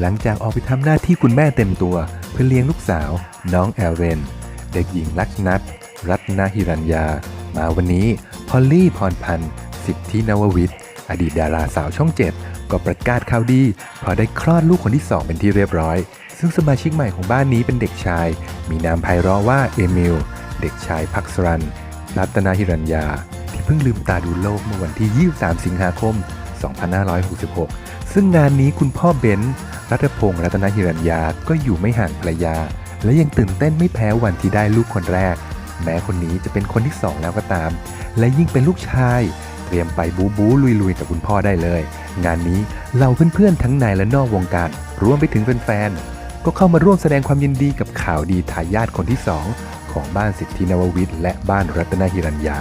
หลังจากออกไปทำหน้าที่คุณแม่เต็มตัว เพื่อเลี้ยงลูกสาว น้องแอลเรน เด็กหญิงลักษณัทรัตนหิรัญญา มาวันนี้พอลลี่พรพันธ์สิทธินววิทย์ อดีตดาราสาวช่องเจ็ดก็ประกาศข่าวดีพราะได้คลอดลูกคนที่2เป็นที่เรียบร้อย ซึ่งสมาชิกใหม่ของบ้านนี้เป็นเด็กชาย มีนามไพเราะว่าเอมิลเด็กชายพักสรัน รัตนาหิรัญญา ที่เพิ่งลืมตาดูโลกเมื่อวันที่ 23 สิงหาคม 2566 ซึ่งงานนี้คุณพ่อเบนซ์ รัตพงศ์รัตนหิรัญญาก็อยู่ไม่ห่างภรรยา และยังตื่นเต้นไม่แพ้วันที่ได้ลูกคนแรก แม้คนนี้จะเป็นคนที่สองแล้วก็ตาม และยิ่งเป็นลูกชาย เตรียมไปบูบูลุยๆกับคุณพ่อได้เลย งานนี้เราเพื่อนๆทั้งในและนอกวงการรวมไปถึงแฟนๆก็เข้ามาร่วมแสดงความยินดีกับข่าวดีทายาทคนที่สองของบ้านสิทธินววิทย์และบ้านรัตนหิรัญญา